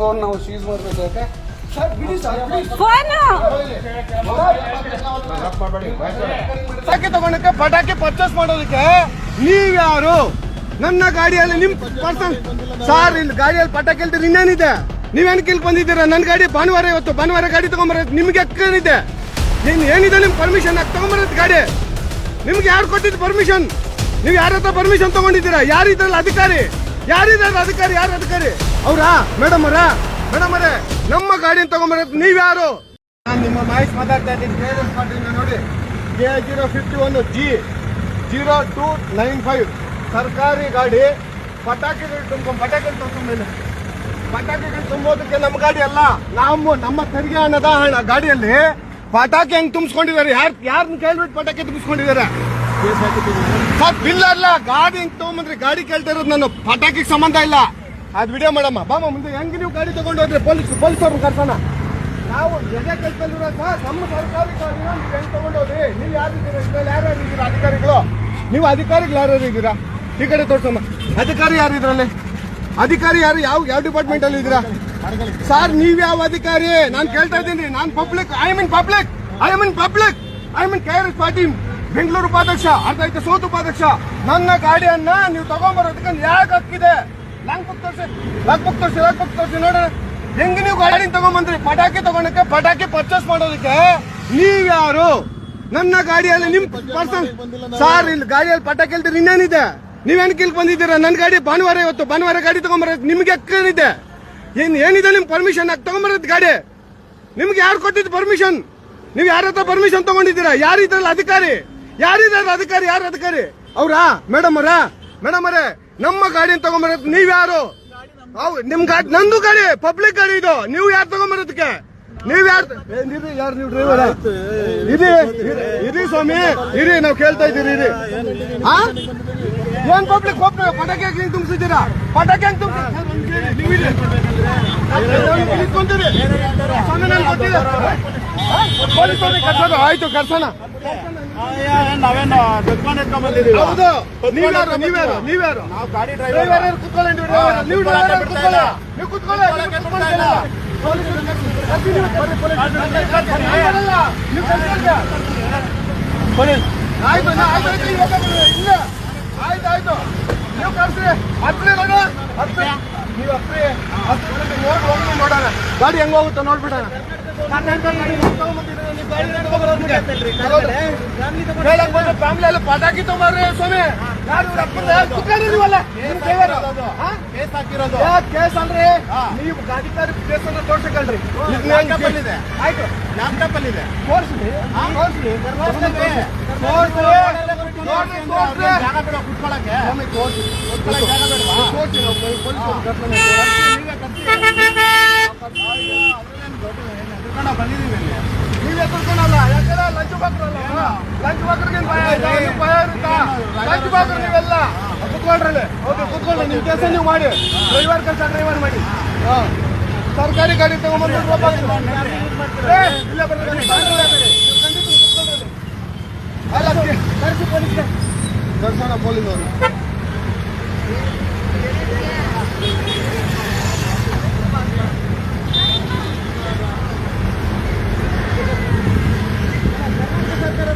Phone ನಾವು seize ಮಾಡ್ಬೇಕು ಯಾಕೆ? ಪಟಾಕಿ ತಗೊಂಡಕ್ಕೆ ಪಟಾಕಿ ಪರ್ಚೇಸ್ ಮಾಡೋದಕ್ಕೆ ನೀವ್ಯಾರು ನನ್ನ ಗಾಡಿಯಲ್ಲಿ ನಿಮ್ ಪರ್ಸನ್ ಸಾರ್ ಇಲ್ಲಿ ಗಾಡಿಯಲ್ಲಿ ಪಟಾಕಿ ಹೇಳ್ತೀರಿ ಇನ್ನೇನಿದೆ? ನೀವೇನ್ ಕಿಲ್ ಬಂದಿದ್ದೀರಾ? ನನ್ನ ಗಾಡಿ ಭಾನುವಾರ ಇವತ್ತು ಭಾನುವಾರ ಗಾಡಿ ತಗೊಂಬರೋದು ನಿಮ್ಗೆ ಅಕ್ಕನಿದೆ ನೀನ್ ಏನಿದೆ ನಿಮ್ ಪರ್ಮಿಷನ್ ತಗೊಂಬರೋದು ಗಾಡಿ? ನಿಮ್ಗೆ ಯಾರು ಕೊಟ್ಟಿದ್ದು ಪರ್ಮಿಷನ್ ನೀವು ಯಾರ ಹತ್ರ ಪರ್ಮಿಷನ್ ತಗೊಂಡಿದ್ದೀರಾ? ಯಾರಿದ್ರಲ್ಲ ಅಧಿಕಾರಿ? ಯಾರಿದ್ದಾರೆ ಅಧಿಕಾರಿ? ಯಾರು ಅಧಿಕಾರಿ? ಅವ್ರಾ? ಮೇಡಮ್ ಅವರ? ಮೇಡಮ್ ಅವರೇ, ನಮ್ಮ ಗಾಡಿನ ತಗೊಂಬರೋದು ನೀವ್ಯಾರು ನಾನು ನಿಮ್ಮ ಮಾಹಿತಿ ಮಾತಾಡ್ತಾ ಇದ್ದೀನಿ. ನೋಡಿ K zero fifty one G zero two nine five ಸರ್ಕಾರಿ ಗಾಡಿ, ಪಟಾಕಿಗಳು ತುಂಬ ಪಟಾಕಿಗಳು ತುಂಬಿಲ್ಲ ಪಟಾಕಿಗಳು ತುಂಬೋದಕ್ಕೆ ನಮ್ಮ ಗಾಡಿ ಅಲ್ಲ. ನಾವು ನಮ್ಮ ತೆರಿಗೆ ಹಣದ ಹಣ ಗಾಡಿಯಲ್ಲಿ ಪಟಾಕಿ ಹೆಂಗ್ ತುಂಬಿಸ್ಕೊಂಡಿದ್ದಾರೆ? ಯಾರು ಯಾರನ್ನ ಕೇಳ್ಬಿಟ್ಟು ಪಟಾಕಿ ತುಂಬಿಸ್ಕೊಂಡಿದ್ದಾರೆ? ಸರ್ ಬಿಲ್ ಅಲ್ಲ ಗಾಡಿ ಹಿಂಗ್ ತಗೊಂಬಂದ್ರಿ ಗಾಡಿ ಕೇಳ್ತಾ ಇರೋದು ನಾನು. ಪಟಾಕಿಗೆ ಸಂಬಂಧ ಇಲ್ಲ. ಅದ್ ವಿಡಿಯೋ ಮಾಡಮ್ಮ. ಬಾಮ ಮುಂದೆ ಹೆಂಗ್ ನೀವು ಗಾಡಿ ತಗೊಂಡು ಹೋದ್ರೆ ಪೊಲೀಸ್ ಪೊಲೀಸ್ ಅವ್ರನ್ನ ಕರ್ಸೋಣ? ನಾವು ಎದೆ ಕಲ್ತಲ್ರ ಸರ್, ನಮ್ಮ ಸರ್ಕಾರಿ ಗಾಡಿನ ನೀವು ಹೆಂಗ್ ನೀವು ಯಾರಿದ್ದೀರಾ ಯಾರ್ಯಾರು ಇದ್ದೀರಾ? ಅಧಿಕಾರಿಗಳು? ನೀವು ಅಧಿಕಾರಿಗಳು ಯಾರ್ಯಾರು ಇದ್ದೀರಾ? ಈ ಕಡೆ ತೋರ್ಸಮ್ಮ. ಅಧಿಕಾರಿ ಯಾರು ಇದ್ರಲ್ಲಿ? ಅಧಿಕಾರಿ ಯಾರು? ಯಾವ ಯಾವ ಡಿಪಾರ್ಟ್ಮೆಂಟ್ ಅಲ್ಲಿ ಇದ್ದೀರಾ? ಸರ್, ನೀವ್ ಯಾವ ಅಧಿಕಾರಿ? ನಾನು ಕೇಳ್ತಾ ಇದ್ದೀನಿ. ನಾನು public I mean public I mean public I mean K R S Patil Bengaluru ಉಪಾಧ್ಯಕ್ಷ ಅರ್ಧ ಐತೆ ಸೋತು ಉಪಾಧ್ಯಕ್ಷ ನನ್ನ ಗಾಡಿಯನ್ನ ನೀವು ತಗೊಂಬರೋದಕ್ಕೆ ಯಾಕೆ ಹಕ್ಕಿದೆ? ಲಾಂಗ್ ಬುಕ್ ತೋರಿಸಿ ಲಾಂಗ್ ಬುಕ್ ತೋರಿಸಿ ಲಾಂಗ್ ಬುಕ್ ತೋರಿಸಿ ನೋಡ್ರಿ ಹೆಂಗ್ ನೀವು ಗಾಡಿ ತಗೊಂಬಂದ್ರಿ? ಪಟಾಕಿ ತಗೊಂಡಕ್ಕೆ ಪಟಾಕಿ ಪರ್ಚೇಸ್ ಮಾಡೋದಕ್ಕೆ? ನೀವ್ಯಾರು ನನ್ನ ಗಾಡಿಯಲ್ಲಿ ನಿಮ್ ಪರ್ಸನ್ ಸಾರ್ ಇಲ್ಲಿ ಗಾಡಿಯಲ್ಲಿ ಪಟಾಕಿ ಹೇಳ್ತೀರಿ ಇನ್ನೇನಿದೆ? ನೀವೇನ್ ಕಿಲ್ ಬಂದಿದ್ದೀರಾ? ನನ್ನ ಗಾಡಿ ಭಾನುವಾರ ಇವತ್ತು ಭಾನುವಾರ ಗಾಡಿ ತಗೊಂಬರೋದು ನಿಮ್ಗೆ ಅಕ್ಕೇನಿದೆ ಏನ್ ಏನಿದೆ ನಿಮ್ ಪರ್ಮಿಷನ್ ಹಾಕಿ ತಗೊಂಬರೋದು ಗಾಡಿ? ನಿಮ್ಗೆ ಯಾರು ಕೊಟ್ಟಿದ್ದು ಪರ್ಮಿಷನ್ ನೀವು ಯಾರ ಹತ್ರ ಪರ್ಮಿಷನ್ ತಗೊಂಡಿದ್ದೀರಾ? ಯಾರಿದ್ರಲ್ಲ ಅಧಿಕಾರಿ? ಯಾರಿದ್ದಾರೆ ಅಧಿಕಾರಿ? ಯಾರು ಅಧಿಕಾರಿ? ಅವ್ರಾ? ಮೇಡಮ್ ಅವರ? ಮೇಡಮ್ ಅವರೇ, ನಮ್ಮ ಗಾಡಿನ ತಗೊಂಬರೋದು ನೀವ್ಯಾರು ಯಾರು? ನಿಮ್ ಗಾಡಿ, ನಂದು ಗಾಡಿ, ಪಬ್ಲಿಕ್ ಗಾಡಿ ಇದು. ನೀವು ಯಾರು ತಗೊಂಬರೋದಕ್ಕೆ? ನೀವ್ ಯಾರು ಯಾರು ನೀವು ಸ್ವಾಮಿ, ಇರಿ, ನಾವು ಕೇಳ್ತಾ ಇದ್ದೀರಿ, ಇರಿ. ಏನ್ ಪಬ್ಲಿಕ್ ಹೋಗ್ತೇವೆ ಪಟಾಕಿ ಹಾಕಿ ತುಂಬಿಸಿದ್ದೀರಾ? ಪಟಾಕಿ ಹೆಂಗ್ ತುಂಬಿಸಿ ನೀವು ಇರಿ. ನಿಂತ್ಕೊಂತೀರಿ. ಸ್ವಾಮಿ ನನ್ಗೆ ಗೊತ್ತಿದೆ. ಪೊಲೀಸ್ ಅವ್ರಿಗೆ ಕರ್ಸೋದು. ಆಯ್ತು, ಕರ್ಸೋಣ. ನಾವೇನು ದುಡ್ಕೊಂಡು ಹೌದು. ನೀವ್ಯಾರು ನೀವ್ಯಾರು ನೀವ್ಯಾರು? ನಾವು ಗಾಡಿ ಡ್ರೈವರ್. ಡ್ರೈವರ್ ಯಾರು ಕೂತ್ಕೊಳ್ಳಿ ನೀವು ಡ್ರೈವರ್ ನೀವು ಡ್ರೈವರ್ ಕೂತ್ಕೊಳ್ಳಿ. ಕೂತ್ಕೊಳ್ಳಿ ಪೊಲೀಸ್ ಆಯ್ತು ಆಯ್ತು ಆಯ್ತು. ಇವಾಗ ಬರ್ರಿ. ಇಲ್ಲ. ಆಯ್ತು ಆಯ್ತು. ನೀವು ಕರ್ಸಿ ಹತ್ರಿ ನೋಡ ಹತ್ರಿ. ನೀವು ಹತ್ರಿ. ಹತ್ರಿ. ನೋಡಿ ಹೋಗಿ ನೋಡೋಣ. ಗಾಡಿ ಹೆಂಗ್ ಹೋಗುತ್ತೋ ನೋಡ್ಬಿಡೋಣ. ಫ್ಯಾಮಿಲಿ ಎಲ್ಲ ಪಟಾಕಿ ತಗೊಂಡ್ರಿ ಸ್ವಾಮಿ ಯಾರು ಕುತ್ಕೊಂಡ್ರಿ ನೀವಲ್ಲ ನಿಮ್ಮ driver. ಹಾ? ಕೇಸ್ ಹಾಕಿರೋದು ಕೇಸ್ ಅಲ್ರಿ ನೀವು ಗಾಡಿಕಾರಿ ಕೇಸ್ ಅನ್ನ ತೋರ್ಸಕಲ್ರಿ ಇದೆ ಆಯ್ತು ಲ್ಯಾಪ್ಟಾಪ್ ಅಲ್ಲಿ ಇದೆ ತೋರ್ಸ್ರಿ ತೋರ್ಸ್ರಿ ಜಾಗ ಬೇಡ ಕುತ್ಕೊಳಕ್ಕೆ ತೋರ್ಸಿ ಕುತ್ಕೊಳಕ್ಕೆ ಜಾಗ ಬೇಡವಾ ತೋರ್ಸಿ ನಾವು ಪೊಲೀಸ್ ಕರ್ಕೊಂಡು ಬಂದಿದ್ದೀವಿ ಇಲ್ಲಿ ನೀವೇ ಕರ್ಕೊಂಡಲ್ಲ ಯಾಕಂದ್ರೆ ಲಂಚ್ ಬಾಕ್ರಲ್ಲ ಲಂಚ್ ಬಾಕ್ರಿಗೆ ಭಯ ಆಯ್ತಾ ಭಯ ಇರುತ್ತಾ ಲಂಚ್ ಬಾಕ್ರು ನೀವೆಲ್ಲ ಕುತ್ಕೊಳ್ರಲ್ಲಿ ಓಕೆ ಕುತ್ಕೊಳ್ಳಿ ನಿಮ್ ಕೆಲಸ ನೀವು ಮಾಡಿ ಡ್ರೈವರ್ ಕೆಲಸ ಡ್ರೈವರ್ ಮಾಡಿ ಹಾ. ಸರ್ಕಾರಿ ಗಾಡಿ ತಗೊಂಡ್ಬಂದು ಇಲ್ಲ ಬರ್ರಿ. ಅಲ್ಲ ಕರ್ಸಿ ಪೊಲೀಸ್ಗೆ ಕರ್ಸೋಣ ಪೊಲೀಸ್ ಅವರು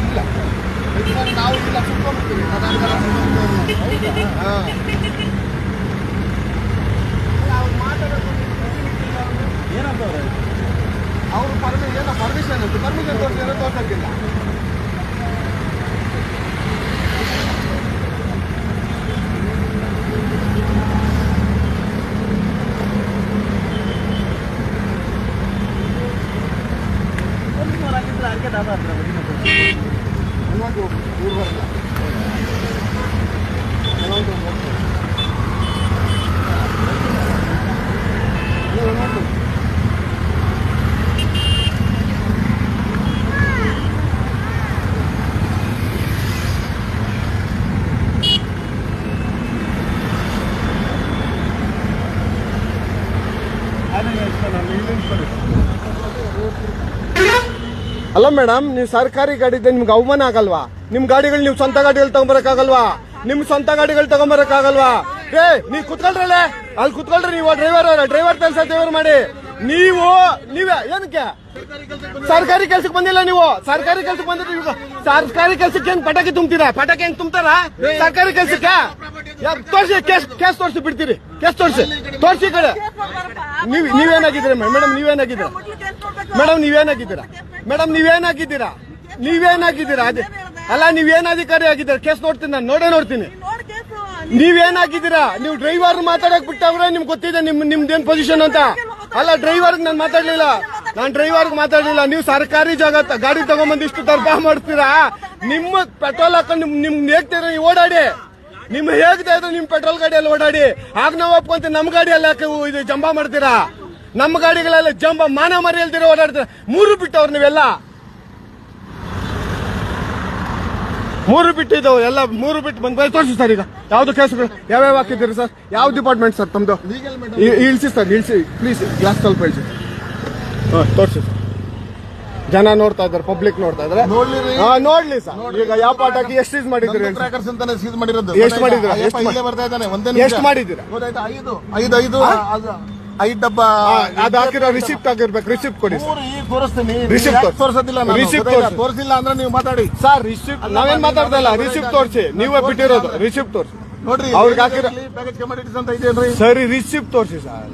ಇಲ್ಲ ಯಾಕಂದ್ರೆ ನಾವು ಇಲ್ಲ ಕುತ್ಕೊಂಡ್ಬಿಡ್ತೀವಿ ಹಾ ಅವರು ಪರ್ಮಿ ಏನೋ ಪರ್ಮಿಷನ್ ಅಂತ ಪರ್ಮಿಷನ್ ತೋರಿಸಿ ಏನೋ ತೋರ್ಸಕ್ಕಿಲ್ಲ ಹನ್ನೊಂದು ಊರು ಬರಲ್ಲ ಹನ್ನೊಂದು ಹೋಗ್ತದೆ. ನೀವು ಹನ್ನೊಂದು ಅದನ್ನ ಇಲ್ಲಿಂದ ಅಲ್ಲ ಮೇಡಮ್, ನೀವು ಸರ್ಕಾರಿ ಗಾಡಿ ಇದೆ ನಿಮ್ಗೆ ಅವಮಾನ ಆಗಲ್ವಾ? ನಿಮ್ ಗಾಡಿಗಳು ನೀವು ಸ್ವಂತ ಗಾಡಿಗಳು ತಗೊಂಬರಕ್ಕಾಗಲ್ವಾ? ನಿಮ್ ಸ್ವಂತ ಗಾಡಿಗಳು ತಗೊಂಬರಕ್ಕಾಗಲ್ವಾ? ಏ, ನೀವು ಕುತ್ಕೊಳ್ರಲ್ಲೇ? ಅಲ್ಲಿ ಕುತ್ಕೊಳ್ರಿ ನೀವು ಡ್ರೈವರ್ ಡ್ರೈವರ್ ಕೆಲಸ ಡ್ರೈವರ್ ಮಾಡಿ. ನೀವು, ನೀವೇ, ಏನಕ್ಕೆ? ಸರ್ಕಾರಿ ಕೆಲ್ಸಕ್ಕೆ ಬಂದಿಲ್ಲ ನೀವು? ಸರ್ಕಾರಿ ಕೆಲ್ಸಕ್ಕೆ ಬಂದಿದ್ರೆ ಸರ್ಕಾರಿ ಕೆಲ್ಸಕ್ಕೆ ಹೆಂಗ್ ಪಟಾಕಿ ತುಂಬ್ತೀರಾ? ಪಟಾಕಿ ಹೆಂಗ್ ತುಂಬ್ತಾರ? ಸರ್ಕಾರಿ ಕೆಲ್ಸಕ್ಕೆ? ತೋರಿಸಿ, ಕೇಸ್ ಕೇಸ್ ತೋರ್ಸಿ ಬಿಡ್ತೀರಿ. ಕೇಸ್ ತೋರ್ಸಿ. ತೋರ್ಸಿ ಕಡೆ. ನೀವ್ ನೀವೇನಾಗಿದ್ದೀರಾ ಮೇಡಮ್ ನೀವೇನಾಗಿದ್ದೀರಾ? ಮೇಡಮ್, ನೀವೇನಾಗಿದ್ದೀರಾ? ಮೇಡಮ್ ನೀವೇನಾಗಿದ್ದೀರಾ? ನೀವೇನಾಗಿದ್ದೀರಾ? ಅದೇ. ಅಲ್ಲ ನೀವೇನ್ ಅಧಿಕಾರಿ ಆಗಿದ್ದೀರಾ? ಕೇಸ್ ನೋಡ್ತೀನಿ ನಾನು. ನೋಡೇ ನೋಡ್ತೀನಿ. ನೀವೇನಾಗಿದ್ದೀರಾ? ನೀವು ಡ್ರೈವರ್ ಮಾತಾಡಕ್ ಬಿಟ್ಟವ್ರೆ ನಿಮ್ಗೆ ಗೊತ್ತಿದೆ ನಿಮ್ ನಿಮ್ದೇನ್ ಪೊಸಿಷನ್ ಅಂತ. ಅಲ್ಲ ಡ್ರೈವರ್ ನಾನು ಮಾತಾಡ್ಲಿಲ್ಲ. ನಾನು ಡ್ರೈವರ್ಗೆ ಮಾತಾಡ್ಲಿಲ್ಲ. ನೀವು ಸರ್ಕಾರಿ ಜಾಗ ಗಾಡಿ ತಗೊಂಬಂದು ಇಷ್ಟು ದರ್ಬಾ ಮಾಡ್ತೀರಾ? ನಿಮ್ಮ ಪೆಟ್ರೋಲ್ ಹಾಕೊಂಡು ನಿಮ್ ನಿಮ್ ಹೇಗ್ತೀರ ನೀವು ಓಡಾಡಿ. ನಿಮ್ ಹೇಗ್ತಾ ಇದ್ರೆ ನಿಮ್ ಪೆಟ್ರೋಲ್ ಗಾಡಿಯಲ್ಲಿ ಓಡಾಡಿ. ಆಗ ನಾವು ಒಪ್ಕೊಂತ ನಮ್ ಗಾಡಿಯಲ್ಲಿ ಯಾಕೆ ಇದು ಜಂಬಾ ಮಾಡ್ತೀರಾ? ನಮ್ಮ ಗಾಡಿಗಳೆಲ್ಲ ಜಂಬ ಮಾನ ಮರಿ ಇಲ್ದಿರ ಓಡಾಡ್ತಾರೆ. ಮೂರು ಬಿಟ್ಟವ್ರು ನೀವೆಲ್ಲ. ಮೂರು ಬಿಟ್ಟಿದ್ದವು ಎಲ್ಲ ಮೂರು ಬಿಟ್ಟು ಬಂದ್ ತೋರಿಸಿ ಸರ್ ಈಗ. ಯಾವ್ದು ಕೇಸ್ಗಳು ಯಾವ್ಯಾವ ಹಾಕಿದ್ದೀರಿ ಸರ್? ಯಾವ ಡಿಪಾರ್ಟ್ಮೆಂಟ್ ಸರ್ ತಮ್ದು? ಇಳಿಸಿ ಸರ್ ಇಳಿಸಿ. ಪ್ಲೀಸ್ ಗ್ಲಾಸ್ ಸ್ವಲ್ಪ ಇಳಿಸಿ. ಹಾಂ ತೋರಿಸಿ ಸರ್. ಜನ ನೋಡ್ತಾ ಇದ್ದಾರೆ ಪಬ್ಲಿಕ್ ನೋಡ್ತಾ ಇದ್ದಾರೆ. ನೋಡ್ಲಿ ಸರ್. ಈಗ ಯಾವ ಪಾಠಕ್ಕೆ ಎಷ್ಟು ಸೀಸ್ ಮಾಡಿದ್ರಿ ಎಷ್ಟು ಮಾಡಿದ್ರೆ ಎಷ್ಟು ಮಾಡಿದ್ದೀರಾ? ಐದು ಐದು ಐದು ಅದು ಡಬ್ಬ ಆ, ಹಾಕಿರೋ ರಿಸಿಪ್ಟ್ ಆಗಿರ್ಬೇಕು ರಿಸಿಪ್ಟ್ ಕೊಡಿ ಮೂರು ಈಗ ತೋರಿಸ್ತೀನಿ. ರಿಸಿಪ್ಟ್ ಯಾಕ್. ತೋರ್ಸೋದಿಲ್ಲ ನಾನು? Receipt ಗೊತ್ತಾಯ್ತಾ? ತೋರ್ಸಿ. ತೋರ್ಸಿಲ್ಲ ಅಂದ್ರೆ ನೀವು ಮಾತಾಡಿ. ಸರ್ ರಿಸಿಪ್ಟ್ ನಾವೇನ್ ಮಾತಾಡ್ತಾ ಇಲ್ಲ. ರಿಸಿಪ್ಟ್ ತೋರಿಸಿ. ನೀವೇ ಬಿಟ್ಟಿರೋದು. ರಿಸಿಪ್ಟ್ ತೋರಿಸಿ. ನೋಡ್ರಿ ಅವ್ರಿಗೆ ಹಾಕಿರೋ- ಪ್ಯಾಕೇಜ್ ಕಮಾಡಿಟೀಸ್ ಅಂತ ಇದೆಯಲ್ರಿ ಸರಿ ರಿಸಿಪ್ಟ್ ತೋರಿಸಿ ಸರ್.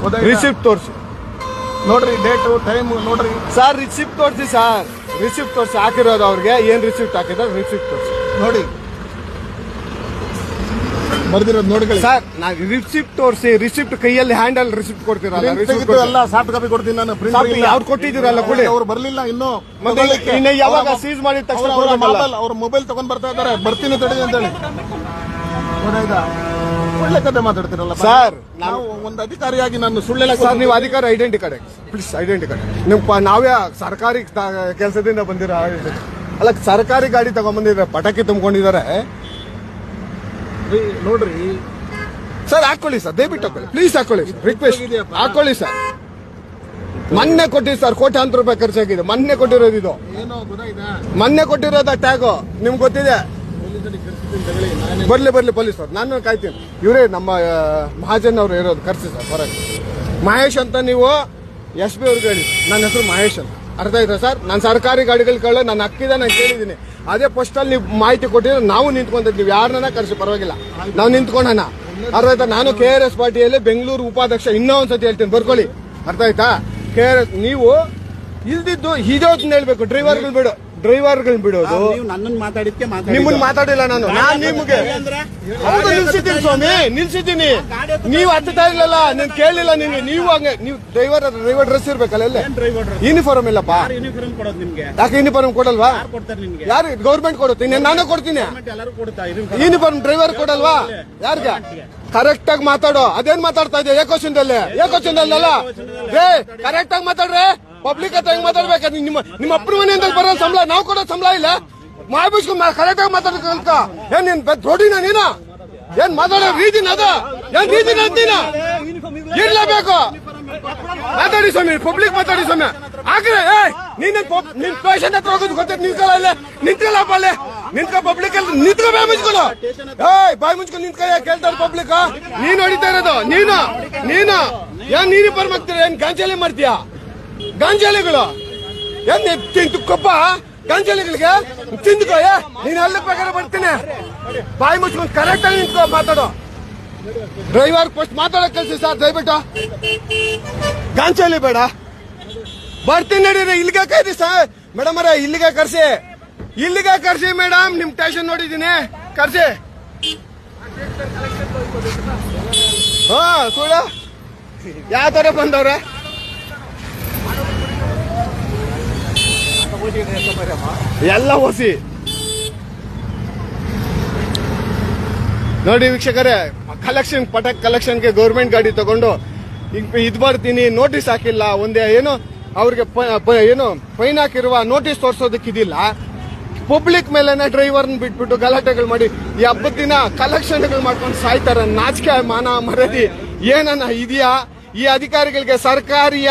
ಗೊತ್ತಾಯ್ತಾ? ರಿಸಿಪ್ಟ್ ತೋರಿಸಿ. ನೋಡ್ರಿ ಡೇಟು ಟೈಮ್ ನೋಡ್ರಿ. ಸರ್ ರಿಸಿಪ್ಟ್ ತೋರಿಸಿ ಸರ್. ರಿಸಿಪ್ಟ್ ತೋರಿಸಿ. ಹಾಕಿರೋದು ಅವ್ರಿಗೆ. ಏನ್ ರಿಸಿಪ್ಟ್ ಹಾಕಿದ್ರೆ ರಿಸಿಪ್ಟ್ ತೋರಿಸಿ. ನೋಡಿ ಬರ್ದಿರೋದು ನೋಡ್ಕೊಳ್ಳಿ. ಸರ್ ನಾ ರಿಸಿಪ್ಟ್ ತೋರಿಸಿ ರಿಸಿಪ್ಟ್ ಕೈಯಲ್ಲಿ ಹ್ಯಾಂಡಲ್ ರಿಸಿಪ್ಟ್ ಕೊಡ್ತೀರಲ್ಲ ರಿಸಿಪ್ಟ್ ಎಲ್ಲ ಸಾಫ್ಟ್ ಕಾಪಿ ಕೊಡ್ತೀನಿ ನಾನು. ಪ್ರಿಂಟ್ ಅವ್ರು ಕೊಟ್ಟಿದ್ದೀರಲ್ಲ ಕೊಡಿ. ಅವ್ರು ಬರಲಿಲ್ಲ ಇನ್ನು. ಇನ್ನು ಯಾವಾಗ ಸೀಸ್ ಮಾಡಿದ ತಕ್ಷಣ ಅವ್ರ? ಮೊಬೈಲ್ ಅವ್ರ ಮೊಬೈಲ್ ತಗೊಂಡ್ ಬರ್ತಾ ಇದಾರೆ ಬರ್ತೀನಿ ತಡಿ ಅಂತ ಹೇಳಿ ಒಳ್ಳೆ ಕತೆ ಮಾತಾಡ್ತಿರಲ್ಲ ಸರ್, ನಾವು ಒಂದು ಅಧಿಕಾರಿಯಾಗಿ ನಾನು ಸುಳ್ಳೆಲ್ಲ ಸರ್ ನೀವು ಅಧಿಕಾರ identity card please identity card ನೀವು ನಾವೇ ಸರ್ಕಾರಿ ಕೆಲಸದಿಂದ ಬಂದಿರೋ. ಅಲ್ಲ ಸರ್ಕಾರಿ ಗಾಡಿ ತಗೊಂಡ್ಬಂದಿದ್ರೆ ಪಟಾಕಿ ತುಂಬಿಕೊಂಡಿದ್ದಾರೆ. ನೋಡ್ರಿ. ಸರ್ ಹಾಕೊಳ್ಳಿ ಸರ್ ದಯವಿಟ್ಟು ಹಾಕೊಳ್ಳಿ ಪ್ಲೀಸ್ ಹಾಕೊಳ್ಳಿ ರಿಕ್ವೆಸ್ಟ್ ಹಾಕೊಳ್ಳಿ ಸರ್. ಮೊನ್ನೆ ಕೊಟ್ಟಿದ್ದು ಸರ್ ಕೋಟ್ಯಾಂತರ ರೂಪಾಯಿ ಖರ್ಚಾಗಿದೆ. ಮೊನ್ನೆ ಕೊಟ್ಟಿರೋದು ಇದು. ಏನೋ ಮೊನ್ನೆ ಕೊಟ್ಟಿರೋದ ಟ್ಯಾಗು ನಿಮ್ಗೆ ಗೊತ್ತಿದೆ? ಬರ್ಲಿ ಬರ್ಲಿ ಪೊಲೀಸ್ ಅವ್ರು. ನಾನು ಕಾಯ್ತೀನಿ. ಇವರೇ ನಮ್ಮ ಮಹಾಜನ್ ಅವ್ರು ಇರೋದು ಖರ್ಚು ಸರ್ ಹೊರಗೆ. ಮಹೇಶ್ ಅಂತ ನೀವು ಎಸ್ ಬಿ ಅವ್ರಿಗೆ ಹೇಳಿ. ನನ್ನ ಹೆಸರು ಮಹೇಶ್ ಅಂತ. ಅರ್ಥ ಆಯ್ತಾ ಸರ್? ನಾನು ಸರ್ಕಾರಿ ಗಾಡಿಗಳು ಕಳ್ಳ ನಾನು ಅಕ್ಕಿದ ನಾನು ಕೇಳಿದ್ದೀನಿ. ಅದೇ ಪೋಸ್ಟಲ್ಲಿ ನೀವು ಮಾಹಿತಿ ಕೊಟ್ಟಿದ್ರೆ ನಾವು ನಿಂತ್ಕೊಂಡಿದ್ದೀವಿ ನೀವು ಯಾರನ್ನ ಕರೆಸಿ, ಪರವಾಗಿಲ್ಲ. ನಾವು ನಿಂತ್ಕೊಂಡಣ. ಅರ್ಥ ಆಯ್ತಾ? ನಾನು ಕೆ ಆರ್ ಎಸ್ ಪಾರ್ಟಿಯಲ್ಲಿ ಬೆಂಗಳೂರು ಉಪಾಧ್ಯಕ್ಷ, ಇನ್ನೂ ಒಂದ್ಸತಿ ಹೇಳ್ತೀನಿ. ಬರ್ಕೊಳ್ಳಿ. ಅರ್ಥ ಆಯ್ತಾ? ಕೆ ಆರ್ ಎಸ್ ನೀವು ಇಲ್ದಿದ್ದು ಇದೇ ಹೇಳ್ಬೇಕು. ಡ್ರೈವರ್ಗಳು ಬಿಡು. ಡ್ರೈವರ್ಗಳು ಬಿಡೋದು ನೀವು ನನ್ನನ್ನು ಮಾತಾಡಿದ್ಕೆ ನಿಮ್ಮನ್ನ ಮಾತಾಡಿಲ್ಲ ನಾನು ನಾನ್ ನಿಮ್ಗೆ ಹೌದು ನಿಲ್ಸಿದ್ದೀನಿ ಸ್ವಾಮಿ ನಿಲ್ಸಿದ್ದೀನಿ ನೀವು ಹತ್ತುತ್ತಾ ಇಲ್ಲಲ್ಲ ನೀನ್ ಕೇಳಿಲ್ಲ ನಿನ್ಗೆ ನೀವು ಹಂಗೆ ನೀವು ಡ್ರೈವರ್ ಡ್ರೈವರ್ ಡ್ರೆಸ್ ಇರ್ಬೇಕಲ್ಲ ಎಲ್ಲ ಡ್ರೈವರ್ ಯೂನಿಫಾರ್ಮ್ ಇಲ್ಲಪ್ಪ ಯೂನಿಫಾರ್ಮ್ ಕೊಡೋದು ನಿಮ್ಗೆ ಯಾಕೆ ಯೂನಿಫಾರ್ಮ್ ಕೊಡಲ್ವಾ ಯಾರು ನಿಮ್ಗೆ ಗೌರ್ಮೆಂಟ್ ಕೊಡುತ್ತೆ ನಾನು ಕೊಡ್ತೀನಿ ಯೂನಿಫಾರ್ಮ್ ಡ್ರೈವರ್ ಕೊಡಲ್ವಾ ಯಾರ್ಗೆ ಕರೆಕ್ಟ್ ಆಗಿ ಮಾತಾಡೋ ಅದೇನ್ ಮಾತಾಡ್ತಾ ಇದೆಯಾ ಏಕೋಚನದಲ್ಲಿ ಏಕೋಚನದಲ್ಲ ರೇ ಕರೆಕ್ಟ್ ಆಗಿ ಮಾತಾಡ್ರೆ ಪಬ್ಲಿಕ್ ಹತ್ರ ಹೆಂಗ್ ಮಾತಾಡ್ಬೇಕು? ನಿಮ್ಮ ನಿಮ್ಮ ಅಪ್ಪನ ಮನೆಯಿಂದ ಬರೋ ಸಂಬಳ, ನಾವು ಕೊಡೋ ಸಂಬಳ ಇಲ್ಲ. ಮಾಡ್ಬಿಸ್ಕೊಂಡ್ ಕರೆಕ್ಟ್ ಆಗಿ ಮಾತಾಡ್ಬೇಕಂತ ಏನ್ ನೀನ್ ದೊಡ್ಡಿನ ನೀನ? ಏನ್ ಮಾತಾಡೋ ರೀತಿನ ಅದ? ಏನ್ ರೀತಿನ ಅಂತೀನ ಇರ್ಲೇಬೇಕು ಮಾತಾಡಿ ಸ್ವಾಮಿ ಪಬ್ಲಿಕ್ ಮಾತಾಡಿ ಸ್ವಾಮಿ. ಆಗ್ರೆ ನೀನ್ ನಿನ್ ಪೇಷಂಟ್ ಹತ್ರ ಹೋಗೋದು ಗೊತ್ತೈತೆ, ನಿಂತ್ಕೊಳ್ಳ ಇಲ್ಲೇ. ನಿಂತ್ಕೊ ಪಬ್ಲಿಕ್ ಅಲ್ಲಿ, ನಿಂತ್ಕೊ ಬಾಯ್ ಮುಚ್ಕೊಂಡು. ಏಯ್, ಬಾಯ್ ಮುಚ್ಕೊಂಡು ನಿಂತ್ಕೊ ಕೇಳ್ತಾರೆ ಪಬ್ಲಿಕ್ ನೀನ್ ಹೊಡಿತಾ ಇರೋದು, ನೀನು ನೀನು. ಏನ್ ನೀನು ಬರ್ಮಾಗ್ತೀರ ಏನ್ ಕ್ಯಾನ್ಸಲ್ ಮಾಡ್ತೀಯಾ? ಗಾಂಜಾಲಿಗಳು. ಏನ್ ಕೊಪ್ಪ ಗಾಂಜಾಲಿಗಳಿಗೆ? ತಿಂದುಕೋ, ಏ, ನೀನ್ ಎಲ್ಲ ಪ್ರಕಾರ ಬರ್ತೀನಿ ಬಾಯಿ ಮುಚ್ಕೊಂಡು ಕರೆಕ್ಟ್ ಆಗಿ ನಿಂತ್ಕೋ, ಮಾತಾಡೋ. ಡ್ರೈವರ್ ಫಸ್ಟ್ ಮಾತಾಡೋ ಕಳ್ಸಿ ಸರ್ ದಯವಿಟ್ಟು. ಗಾಂಜಾಲಿ ಬೇಡ. ಬರ್ತೀನಿ ನಡೀರಿ ಇಲ್ಲಿಗೆ ಕೈದಿ ಸರ್ ಮೇಡಮ್ ಅರ ಇಲ್ಲಿಗೆ ಕರ್ಸಿ. ಇಲ್ಲಿಗೆ ಕರ್ಸಿ, ಮೇಡಮ್, ನಿಮ್ ಟೇಷನ್ ನೋಡಿದೀನಿ ಕರ್ಸಿ. ಹಾ ಸುಳ್ಳ ಯಾವ ತರ ಬಂದವ್ರೆ? ಎಲ್ಲ ಓಸಿ ನೋಡಿ ವೀಕ್ಷಕರೇ ಕಲೆಕ್ಷನ್ ಪಟಾಕ್ ಕಲೆಕ್ಷನ್ಗೆ ಗೌರ್ಮೆಂಟ್ ಗಾಡಿ ತಗೊಂಡು ಇದು ಬರ್ತೀನಿ ನೋಟಿಸ್ ಹಾಕಿಲ್ಲ, ಒಂದೇ ಏನು, ಅವ್ರಿಗೆ ಏನು ಫೈನ್ ಹಾಕಿರುವ ನೋಟಿಸ್ ತೋರ್ಸೋದಕ್ಕೆ ಇದಿಲ್ಲ. ಪಬ್ಲಿಕ್ ಮೇಲೆನೆ ಡ್ರೈವರ್ನ ಬಿಟ್ಬಿಟ್ಟು ಗಲಾಟೆಗಳು ಮಾಡಿ, ಈ ಹಬ್ಬದ ದಿನ ಕಲೆಕ್ಷನ್ಗಳು ಮಾಡ್ಕೊಂಡು ಸಾಯ್ತಾರೆ, ನಾಚಿಕೆ, ಮಾನ ಮರದಿ ಏನನ್ನ ಇದೆಯಾ? ಈ ಅಧಿಕಾರಿಗಳಿಗೆ ಸರ್ಕಾರಿಯ?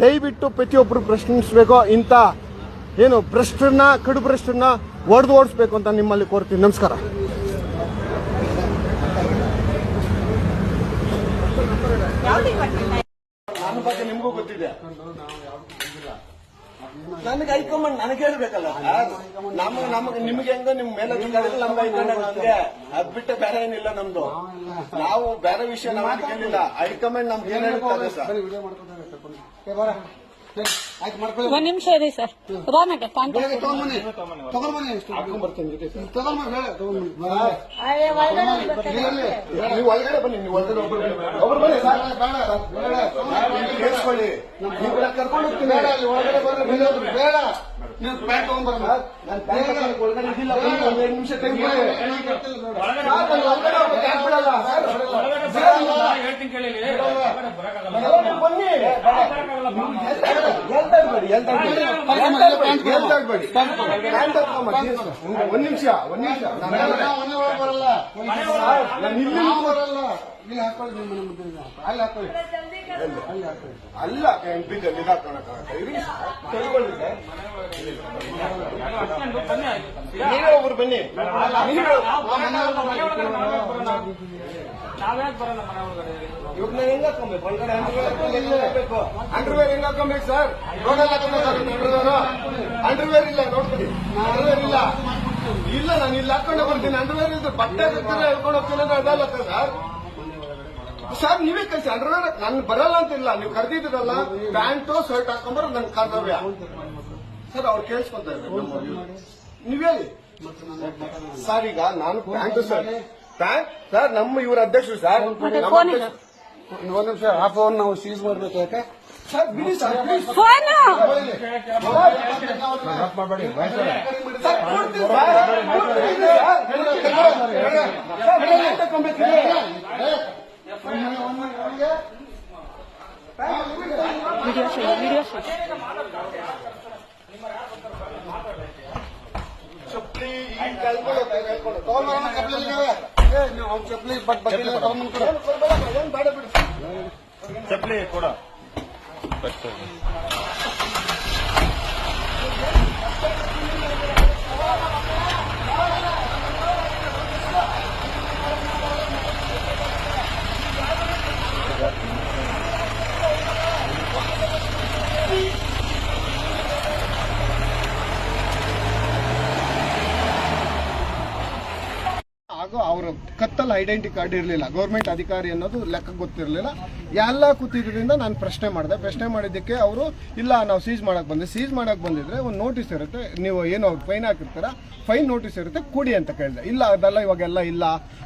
ದಯವಿಟ್ಟು ಪ್ರತಿಯೊಬ್ಬರು ಪ್ರಶ್ನಿಸಬೇಕು. ಇಂಥ ಏನು ಭ್ರಷ್ಟರನ್ನ, ಕಡು ಭ್ರಷ್ಟರನ್ನ ಒಡೆದು ಓಡಿಸ್ಬೇಕು ಅಂತ ನಿಮ್ಮಲ್ಲಿ ಕೋರ್ತೀನಿ. ನಮಸ್ಕಾರ. ನನ್ನ ಬಗ್ಗೆ ನಿಮಗೂ ಗೊತ್ತಿದೆ. ನನಗೆ ಹೈಕಮಾಂಡ್ ನನಗೆ ಹೇಳ್ಬೇಕಲ್ಲ ನಮ್ ನಮಗೆ ನಿಮ್ಗೆ ಹೆಂಗ ನಿಮ್ ಮೇಲೆ ಅಧಿಕಾರಿಗಳು ನಮ್ಗೆ ಹೈಕಮಾಂಡ್ ನಮ್ಗೆ ಅದ್ ಬಿಟ್ಟು ಬೇರೆ ಏನಿಲ್ಲ ನಮ್ದು. ನಾವು ಬೇರೆ ವಿಷಯ ನಾವು ಹೈಕಮಾಂಡ್ ನಮ್ಗೆ ಏನ್ ಹೇಳ್ತಾರೆ ಒಂದ್ ನಿಮಿಷ ಇದೆ ಸರ್. ಕಾಂಟ್ಯಾಕ್ಟ್ ನೀವು ಒಳಗಡೆ ಬನ್ನಿ ನೀವು ಒಳಗಡೆ ಒಬ್ರು ಬನ್ನಿ. ಒಬ್ರು ಬನ್ನಿ ಸರ್. ಬೇಡ ಬೇಡ ಕೇಳಿಸ್ಕೊಳ್ಳಿ. ನೀವು ಕರ್ಕೊಂಡು ಹೋಗ್ತೀನಿ ಬೇಡ ಅಲ್ಲಿ ಒಳಗಡೆ ಬರ್ರಿ ಬೇಡ ಬೇಡ. ನೀವು ಪ್ಯಾಂಟ್ ತಗೊಂಡ್ಬರಲ್ಲ ನಾನು ಒಳಗಡೆ ಒಂದ್ ಎರಡು ನಿಮಿಷ ತೆಗಿಕೊಳ್ಳಿ ಸರ್, ನಾನು ಒಳಗಡೆ ಹೋಗ್ಬೇಕು, ಸರ್? ಎಲ್ಲರೂ ಬನ್ನಿ. ಹೇಳ್ತಾ ಇರ್ಬೇಡಿ, ಹೇಳ್ತಾ ಇರ್ಬೇಡಿ. ಹೇಳ್ತಾ ಇರ್ಬೇಡಿ, ಹೇಳ್ತಾ ಇರ್ಬೇಡಿ. ಪ್ಯಾಂಟ್ ಒಂದ್ ನಿಮಿಷ ಒಂದ್ ನಿಮಿಷ. ನಾನು ಇಲ್ಲಿ ಬರಲ್ಲ. ಇಲ್ಲಿ ಹಾಕೊಳ್ಳಿ ನಿಮ್ಮ ಮನೆ ಮುಂದೆ. ಅಲ್ಲಿ ಹಾಕೊಳ್ಳಿ ಅಲ್ಲಿ. ನೀವೇ ಒಬ್ರು ಬನ್ನಿ. ಹೆಂಗ್ ಅಂಡರ್ವೇರ್ ಹೆಂಗ್ ಸರ್? ರೋಡಲ್ಲಿ ಅಂಡರ್ವೇರ್ ಇಲ್ಲ ನೋಡ್ತೀನಿ ಅಂಡರ್ವೇರ್ ಇಲ್ಲ. ಇಲ್ಲ, ನಾನು ಇಲ್ಲಿ ಹಾಕೊಂಡೆ ಬರ್ತೀನಿ. ಅಂಡರ್ವೇರ್ ಇದ್ರೆ ಬಟ್ಟೆ ಹೇಳ್ಕೊಂಡು ಹೋಗ್ತೀನಿ ಅದಲ್ಲ ಸರ್. ಸರ್ ನೀವೇ ಕಳಿಸಿ. ಅಂಡರ್ವೇರ್ ನನ್ ಬರಲ್ಲ ಅಂತಿಲ್ಲ. ನೀವು ಕರೆದಿದ್ದೀರಲ್ಲ ಪ್ಯಾಂಟು ಶರ್ಟ್ ಹಾಕೊಂಡ್ಬರೋ ನನ್ ಕರ್ತವ್ಯ. ಸರ್ ಅವ್ರು ಕೇಳಿಸ್ಕೊಂತ ನೀವೇ ಸರ್ ಈಗ ನಾನು ಪ್ಯಾಂಟು ಸರ್ ಪ್ಯಾಂಟ್ ಸರ್ ನಮ್ಮ ಇವ್ರ ಅಧ್ಯಕ್ಷರು ಸರ್. ಒಂದು ನಿಮಿಷ ಆ ಫೋನ್ ನಾವು ಸೀಸ್ ಮಾಡ್ಬೇಕು ಯಾಕೆ? ಸರ್ ಬಿಡಿ ಸರ್ please. ಫೋನ್! ಸರ್, ಕೊಡ್ತೀನಿ ಸರ್. ಕೊಡ್ತೀನಿ ಸರ್. ಪ್ಯಾಂಟ್ ಹಾಕೊಂಡ್ಬೇಕಿದೆ. ವಿಡಿಯೋ ವಿಡಿಯೋ ಚಪ್ಪಲಿ ಚಪ್ಪಲಿ ಬಟ್ ಬಗ್ಗೆ ಚಪ್ಪಲಿ ಕೊಡ. ಹಾಗೂ ಅವರ ಕತ್ತಲ್ಲಿ ಐಡೆಂಟಿ ಕಾರ್ಡ್ ಇರಲಿಲ್ಲ. ಗೌರ್ಮೆಂಟ್ ಅಧಿಕಾರಿ ಅನ್ನೋದು ಲೆಕ್ಕ ಗೊತ್ತಿರಲಿಲ್ಲ. ಎಲ್ಲ ಕೂತಿದ್ರಿಂದ ನಾನು ಪ್ರಶ್ನೆ ಮಾಡಿದೆ. ಪ್ರಶ್ನೆ ಮಾಡಿದ್ದಕ್ಕೆ ಅವರು, ಇಲ್ಲ, ನಾವು ಸೀಸ್ ಮಾಡೋಕೆ ಬಂದೆ ಸೀಸ್ ಮಾಡೋಕ್ಕೆ ಬಂದಿದ್ರೆ ಒಂದು ನೋಟಿಸ್ ಇರುತ್ತೆ. ನೀವು ಏನು ಅವ್ರು ಫೈನ್ ಹಾಕಿರ್ತೀರ? ಫೈನ್ ನೋಟಿಸ್ ಇರುತ್ತೆ. ಕೊಡಿ ಅಂತ ಕೇಳಿದೆ. ಇಲ್ಲ, ಅದೆಲ್ಲ ಇವಾಗೆಲ್ಲ ಇಲ್ಲ.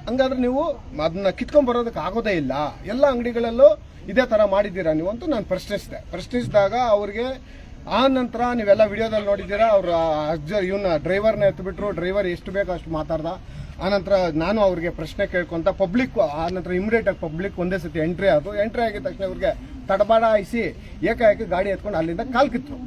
ಹಂಗಾದ್ರೆ ನೀವು ಅದನ್ನ ಕಿತ್ಕೊಂಡ್ ಬರೋದಕ್ಕೆ ಆಗೋದೇ ಇಲ್ಲ. ಎಲ್ಲ ಅಂಗಡಿಗಳಲ್ಲೂ ಇದೇ ತರ ಮಾಡಿದ್ದೀರಾ ನೀವು ಅಂತ ನಾನು ಪ್ರಶ್ನಿಸಿದೆ. ಪ್ರಶ್ನಿಸಿದಾಗ ಅವ್ರಿಗೆ, ಆ ನಂತರ ನೀವೆಲ್ಲ ವಿಡಿಯೋದಲ್ಲಿ ನೋಡಿದ್ದೀರಾ? ಅವ್ರ ಇವನ್ನ ಡ್ರೈವರ್ನ ಎತ್ಬಿಟ್ರು. ಡ್ರೈವರ್ ಎಷ್ಟು ಬೇಕೋ ಅಷ್ಟು ಮಾತಾಡ್ದ. ಆನಂತರ ನಾನು ಅವ್ರಿಗೆ ಪ್ರಶ್ನೆ ಕೇಳ್ಕೊಂತ ಪಬ್ಲಿಕ್ ಆನಂತರ ಇಮಿಡಿಯೇಟ್ ಆಗಿ ಪಬ್ಲಿಕ್ ಒಂದೇ ಸತಿ ಎಂಟ್ರಿ ಆದ್ರು ಎಂಟ್ರಿ ಆಗಿದ ತಕ್ಷಣ ಅವ್ರಿಗೆ ತಡಬಾಡ ಹಾಯಿಸಿ ಏಕಾಏಕಿ ಗಾಡಿ ಎತ್ಕೊಂಡು ಅಲ್ಲಿಂದ ಕಾಲ್ ಕಿತ್ರು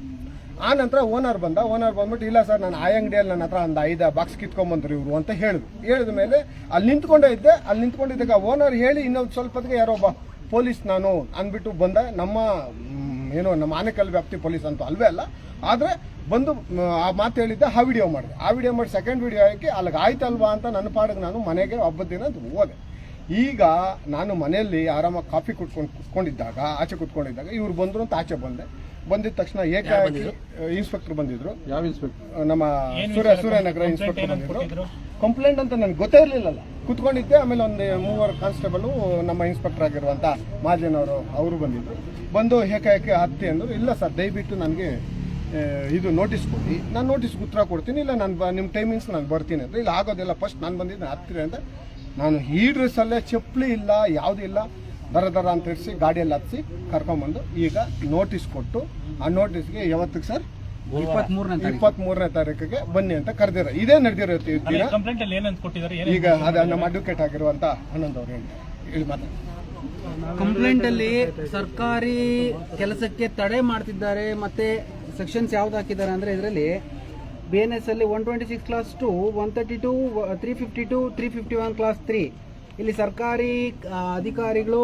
ಆ ನಂತರ ಓನರ್ ಬಂದ. ಓನರ್ ಬಂದ್ಬಿಟ್ಟು, ಇಲ್ಲ ಸರ್ ನಾನು ಆ ಅಂಗಡಿಯಲ್ಲಿ ನನ್ನ ಹತ್ರ ಒಂದು ಐದು ಬಾಕ್ಸ್ ಕಿತ್ಕೊಂಬಂದ್ರು ಇವರು ಅಂತ ಹೇಳಿದ್ರು. ಹೇಳಿದ ಮೇಲೆ ಅಲ್ಲಿ ನಿಂತ್ಕೊಂಡೇ ಇದ್ದೆ. ಅಲ್ಲಿ ನಿಂತ್ಕೊಂಡಿದ್ದಾಗ ಓನರ್ ಹೇಳಿ ಇನ್ನೊಂದು ಸ್ವಲ್ಪ ಯಾರೋ ಒಬ್ಬ ಪೊಲೀಸ್ ನಾನು ಅಂದ್ಬಿಟ್ಟು ಬಂದ. ನಮ್ಮ ಏನು, ನಮ್ಮ ಆನೆಕಲ್ ವ್ಯಾಪ್ತಿ ಪೊಲೀಸ್ ಅಂತೂ ಅಲ್ವೇ ಅಲ್ಲ. ಆದರೆ ಬಂದು ಆ ಮಾತು ಹೇಳಿದ್ದೆ ಆ ವಿಡಿಯೋ ಮಾಡಿದೆ. ಆ ವಿಡಿಯೋ ಮಾಡಿ ಸೆಕೆಂಡ್ ವಿಡಿಯೋ ಹಾಕಿ ಅಲ್ಲಿಗೆ ಆಯ್ತಲ್ವಾ ಅಂತ ನನ್ನ ಪಾಡಿಗೆ ನಾನು ಮನೆಗೆ ಹಬ್ಬದ ದಿನ ಅಂತ ಹೋದೆ. ಈಗ ನಾನು ಮನೆಯಲ್ಲಿ ಆರಾಮಾಗಿ ಕಾಫಿ ಕುಟ್ಕೊಂಡು ಕುತ್ಕೊಂಡಿದ್ದಾಗ ಆಚೆ ಕುತ್ಕೊಂಡಿದ್ದಾಗ ಇವ್ರು ಬಂದ್ರು ಅಂತ ಆಚೆ ಬಂದೆ. ಬಂದಿದ ತಕ್ಷಣ ಏಕಾಏಕಿ ಇನ್ಸ್ಪೆಕ್ಟರ್ ಬಂದಿದ್ರು. ಯಾವ ಇನ್ಸ್ಪೆಕ್ಟರ್ ನಮ್ಮ ಸೂರ್ಯ ಸೂರ್ಯನಗರ ಇನ್ಸ್ಪೆಕ್ಟರ್ ಬಂದಿದ್ರು. ಕಂಪ್ಲೇಂಟ್ ಅಂತ ನನಗೆ ಗೊತ್ತೇ ಇರಲಿಲ್ಲಲ್ಲ. ಕುತ್ಕೊಂಡಿದ್ದೆ ಆಮೇಲೆ ಒಂದು ಮೂವರು ಕಾನ್ಸ್ಟೇಬಲ್ ನಮ್ಮ ಇನ್ಸ್ಪೆಕ್ಟರ್ ಆಗಿರುವಂಥ ಮಾಜನವರು ಅವರು ಅವರು ಬಂದಿದ್ರು. ಬಂದು ಏಕಾಏಕಿ ಹತ್ತಿ ಅಂದರು ಇಲ್ಲ ಸರ್ ದಯವಿಟ್ಟು ನನಗೆ ಇದು ನೋಟಿಸ್ ಕೊಡಿ. ನಾನು ನೋಟಿಸ್ ಉತ್ತರ ಕೊಡ್ತೀನಿ ಇಲ್ಲ ನಾನು ಬ ನಿಮ್ಮ ಟೈಮಿಂಗ್ಸ್ ನಾನು ಬರ್ತೀನಿ ಅಂದರೆ ಇಲ್ಲ ಆಗೋದಿಲ್ಲ. ಫಸ್ಟ್ ನಾನು ಬಂದಿದ್ದು ಹತ್ತಿರ ಅಂತ. ನಾನು ಈ ಡ್ರೆಸ್ಸಲ್ಲೇ ಚಪ್ಪಲಿ ಇಲ್ಲ ಯಾವುದೂ ಇಲ್ಲ. ದರ ದರ ಅಂತ ಇರಿಸಿ ಗಾಡಿಯಲ್ಲಿ ಹತ್ತಿಸಿ ಕರ್ಕೊಂಬಂದು ಈಗ ನೋಟಿಸ್ ಕೊಟ್ಟು ಆ ನೋಟಿಸ್ಗೆ ಯಾವತ್ತಿಗೆ ಸರ್ ಇಪ್ಪತ್ಮೂರನೇ ಇಪ್ಪತ್ಮೂರನೇ ತಾರೀಕು ತಾರೀಕಿಗೆ ಬನ್ನಿ ಅಂತ ಕರೆದಿರ. ಇದೇ ನಡೆದಿರುತ್ತೆ ಈಗ ಅದ ನಮ್ಮ ಅಡ್ವೊಕೇಟ್ ಆಗಿರುವಂತ ಆನಂದ್ ಅವ್ರು ಹೇಳಿ ಹೇಳಿ ಮಾತಾಡಿ. ಕಂಪ್ಲೇಂಟ್ ಅಲ್ಲಿ ಸರ್ಕಾರಿ ಕೆಲಸಕ್ಕೆ ತಡೆ ಮಾಡ್ತಿದ್ದಾರೆ ಮತ್ತೆ ಸೆಕ್ಷನ್ಸ್ ಯಾವ್ದು ಹಾಕಿದ್ದಾರೆ ಅಂದರೆ ಇದರಲ್ಲಿ ಬಿ ಎನ್ ಎಸ್ ಅಲ್ಲಿ one twenty six class two one thirty two three fifty two three fifty one class three ಇಲ್ಲಿ ಸರ್ಕಾರಿ ಅಧಿಕಾರಿಗಳು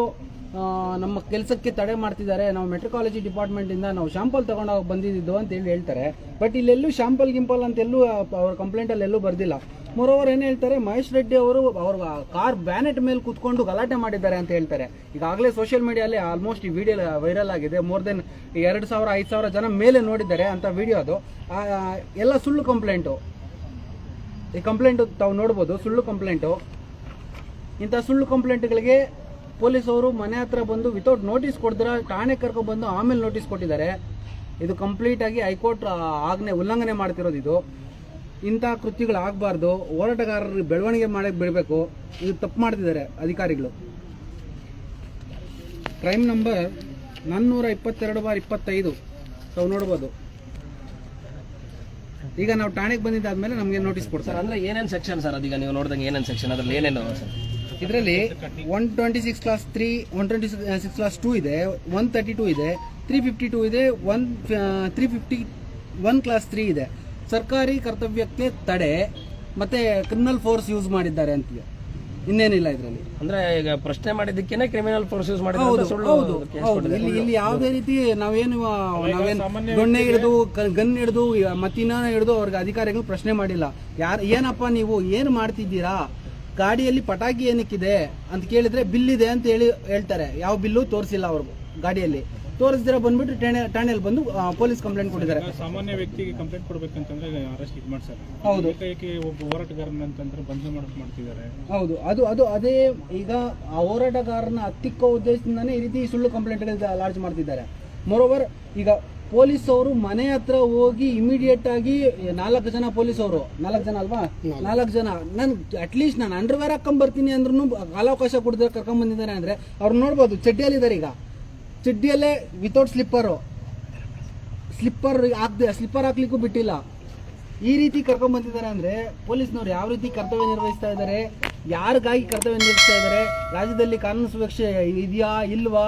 ನಮ್ಮ ಕೆಲಸಕ್ಕೆ ತಡೆ ಮಾಡ್ತಿದ್ದಾರೆ. ನಾವು ಮೆಟ್ರಿಕಾಲಜಿ ಡಿಪಾರ್ಟ್ಮೆಂಟ್ ಇಂದ ನಾವು ಶಾಂಪಲ್ ತಗೊಂಡೋಗಿ ಬಂದಿದ್ದು ಅಂತ ಹೇಳಿ ಹೇಳ್ತಾರೆ. ಬಟ್ ಇಲ್ಲೆಲ್ಲೂ ಶಾಂಪಲ್ ಗಿಂಪಲ್ ಅಂತ ಎಲ್ಲೂ ಆ, ಅವ್ರ ಕಂಪ್ಲೇಂಟ್ ಅಲ್ಲಿ ಎಲ್ಲೂ ಬರ್ದಿಲ್ಲ. ಮೊರೋವರ್ ಏನ್ ಹೇಳ್ತಾರೆ, ಮಹೇಶ್ ರೆಡ್ಡಿ ಅವರು ಅವ್ರ ಕಾರ್ ಬ್ಯಾನೆಟ್ ಮೇಲೆ ಕುತ್ಕೊಂಡು ಗಲಾಟೆ ಮಾಡಿದ್ದಾರೆ ಅಂತ ಹೇಳ್ತಾರೆ. ಈಗಾಗಲೇ ಸೋಷಿಯಲ್ ಮೀಡಿಯಲ್ಲಿ ಆಲ್ಮೋಸ್ಟ್ ಈ ವಿಡಿಯೋ ವೈರಲ್ ಆಗಿದೆ. ಮೋರ್ ದೆನ್ ಎರಡು ಸಾವಿರ, ಐದು ಸಾವಿರ ಜನ ಮೇಲೆ ನೋಡಿದ್ದಾರೆ ಅಂತ ವಿಡಿಯೋ ಅದು. ಎಲ್ಲ ಸುಳ್ಳು ಕಂಪ್ಲೇಂಟು ಈ ಕಂಪ್ಲೇಂಟ್ ತಾವು ನೋಡ್ಬೋದು, ಸುಳ್ಳು ಕಂಪ್ಲೇಂಟು ಇಂಥ ಸುಳ್ಳು ಕಂಪ್ಲೇಂಟ್ಗಳಿಗೆ ಪೊಲೀಸ್ ಅವರು ಮನೆ ಹತ್ರ ಬಂದು ವಿತೌಟ್ ನೋಟಿಸ್ ಕೊಡ್ದಿರ, ಠಾಣೆ ಕರ್ಕೊಂಡ್ಬಂದು ಆಮೇಲೆ ನೋಟಿಸ್ ಕೊಟ್ಟಿದ್ದಾರೆ. ಇದು ಕಂಪ್ಲೀಟ್ ಆಗಿ ಹೈಕೋರ್ಟ್ ಆಗ್ನೆ ಆಜ್ಞೆ ಉಲ್ಲಂಘನೆ ಮಾಡ್ತಿರೋದು ಇದು. ಇಂಥ ಕೃತ್ಯಗಳು ಆಗಬಾರ್ದು ಹೋರಾಟಗಾರರು ಬೆಳವಣಿಗೆ ಮಾಡಕ್ಕೆ ಬಿಡಬೇಕು ಇದು ತಪ್ಪು ಮಾಡ್ತಿದ್ದಾರೆ ಅಧಿಕಾರಿಗಳು. ಕ್ರೈಮ್ ನಂಬರ್ ನಾನ್ನೂರ ಇಪ್ಪತ್ತೆರಡು ಬಾರ್ ಇಪ್ಪತ್ತೈದು. ತಾವು ನೋಡ್ಬೋದು. ಈಗ ನಾವು ಠಾಣೆಗೆ ಬಂದಿದ್ದಾದ್ಮೇಲೆ ನಮಗೆ ನೋಟಿಸ್ ಕೊಡ್ತಾರೆ. ಅಂದ್ರೆ ಏನೇನು ಸೆಕ್ಷನ್ ಸರ್? ಅದೀಗ ನೀವು ನೋಡಿದಂಗೆ ಏನೇನು ಸೆಕ್ಷನ್ ಅದರಲ್ಲಿ ಏನೇನು ಸರ್? ಇದರಲ್ಲಿ one twenty six class three one twenty six class two ಇದೆ ಒನ್ ತರ್ಟಿ ಟೂ ಇದೆ ತ್ರೀ ಫಿಫ್ಟಿ ಟೂ ಇದೆ one three fifty one class three ಇದೆ. ಸರ್ಕಾರಿ ಕರ್ತವ್ಯಕ್ಕೆ ತಡೆ ಮತ್ತೆ ಕ್ರಿಮಿನಲ್ ಫೋರ್ಸ್ ಯೂಸ್ ಮಾಡಿದ್ದಾರೆ ಅಂತ ಇನ್ನೇನಿಲ್ಲ ಇದರಲ್ಲಿ. ಅಂದ್ರೆ ಈಗ ಪ್ರಶ್ನೆ ಮಾಡಿದ್ದಕ್ಕೇನೆ ಕ್ರಿಮಿನಲ್ ಫೋರ್ಸ್ ಯೂಸ್ ಹೌದು ಮಾಡಿದ್ರೆ ಹೌದು ಹೌದು. ಇಲ್ಲಿ ಇಲ್ಲಿ. ಯಾವುದೇ ರೀತಿ ನಾವೇನು ದೊಣ್ಣೆ ಹಿಡಿದು ಗನ್ ಹಿಡಿದು ಮತ್ತಿನ್ನ ಹಿಡಿದು ಅವ್ರಿಗೆ ಅಧಿಕಾರಿಗಳು ಪ್ರಶ್ನೆ ಮಾಡಿಲ್ಲ. ಯಾರು ಏನಪ್ಪ ನೀವು ಏನು ಮಾಡ್ತಿದ್ದೀರಾ? ಗಾಡಿಯಲ್ಲಿ ಪಟಾಕಿ ಏನಕ್ಕಿದೆ? ಅಂತ ಕೇಳಿದ್ರೆ ಬಿಲ್ ಇದೆ ಅಂತ ಹೇಳಿ ಹೇಳ್ತಾರೆ. ಯಾವ ಬಿಲ್ಲು ತೋರಿಸಿಲ್ಲ ಅವ್ರಿಗೂ ಗಾಡಿಯಲ್ಲಿ. ತೋರಿಸ್ದಿರ ಬಂದ್ಬಿಟ್ಟು ಠಾಣೆ ಠಾಣೆಯಲ್ಲಿ ಬಂದು ಪೊಲೀಸ್ ಕಂಪ್ಲೇಂಟ್ ಕೊಟ್ಟಿದ್ದಾರೆ. ಸಾಮಾನ್ಯ ವ್ಯಕ್ತಿಗೆ ಕಂಪ್ಲೇಂಟ್ ಕೊಡ್ಬೇಕಂತಂದ್ರೆ ಅರೆಸ್ಟ್ ಇದು ಮಾಡ್ತಾರೆ ಹೌದು. ಒಬ್ಬ ಹೋರಾಟಗಾರನ ಅಂತಂದ್ರೆ ಬಂಧನ ಮಾಡಕ್ ಮಾಡ್ತಿದ್ದಾರೆ? ಹೌದು. ಅದು ಅದು ಅದೇ ಈಗ ಆ ಹೋರಾಟಗಾರನ ಹತ್ತಿಕ್ಕೋ ಉದ್ದೇಶದಿಂದಾನೇ ಈ ರೀತಿ ಸುಳ್ಳು ಕಂಪ್ಲೇಂಟ್ ಲಾರ್ಜ್ ಮಾಡ್ತಿದ್ದಾರೆ. ಮೋರೋವರ್ ಈಗ ಪೊಲೀಸ್ ಅವರು ಮನೆ ಹತ್ರ ಹೋಗಿ ಇಮಿಡಿಯೇಟ್ ಆಗಿ ನಾಲ್ಕು ಜನ ಪೊಲೀಸ್ ಅವರು ನಾಲ್ಕು ಜನ ಅಲ್ವಾ? ನಾಲ್ಕು. ಜನ. ನಾನು ಅಟ್ಲೀಸ್ಟ್ ನಾನು ಅಂಡರ್ವೇರ್ ಹಾಕೊಂಡ್ ಬರ್ತೀನಿ ಅಂದ್ರೂ ಕಾಲಾವಕಾಶ ಕೊಡಿದ್ರೆ ಕರ್ಕೊಂಡ್ ಬಂದಿದ್ದಾರೆ ಅಂದ್ರೆ ಅವ್ರು ನೋಡ್ಬೋದು. ಚಡ್ಡಿಯಲ್ಲಿದ್ದಾರೆ ಈಗ. ಚಡ್ಡಿಯಲ್ಲೇ ವಿತೌಟ್ ಸ್ಲಿಪ್ಪರು ಸ್ಲಿಪ್ಪರ್ ಹಾಕ್ದೆ ಸ್ಲಿಪ್ಪರ್ ಹಾಕ್ಲಿಕ್ಕೂ ಬಿಟ್ಟಿಲ್ಲ. ಈ ರೀತಿ ಕರ್ಕೊಂಡ್ ಬಂದಿದ್ದಾರೆ ಅಂದ್ರೆ ಪೊಲೀಸ್ನವ್ರು ಯಾವ ರೀತಿ ಕರ್ತವ್ಯ ನಿರ್ವಹಿಸ್ತಾ ಇದ್ದಾರೆ, ಯಾರಿಗಾಗಿ ಕರ್ತವ್ಯ ನಿರ್ವಹಿಸ್ತಾ ಇದ್ದಾರೆ, ರಾಜ್ಯದಲ್ಲಿ ಕಾನೂನು ಸುರಕ್ಷೆ ಇದೆಯಾ, ಇಲ್ವಾ?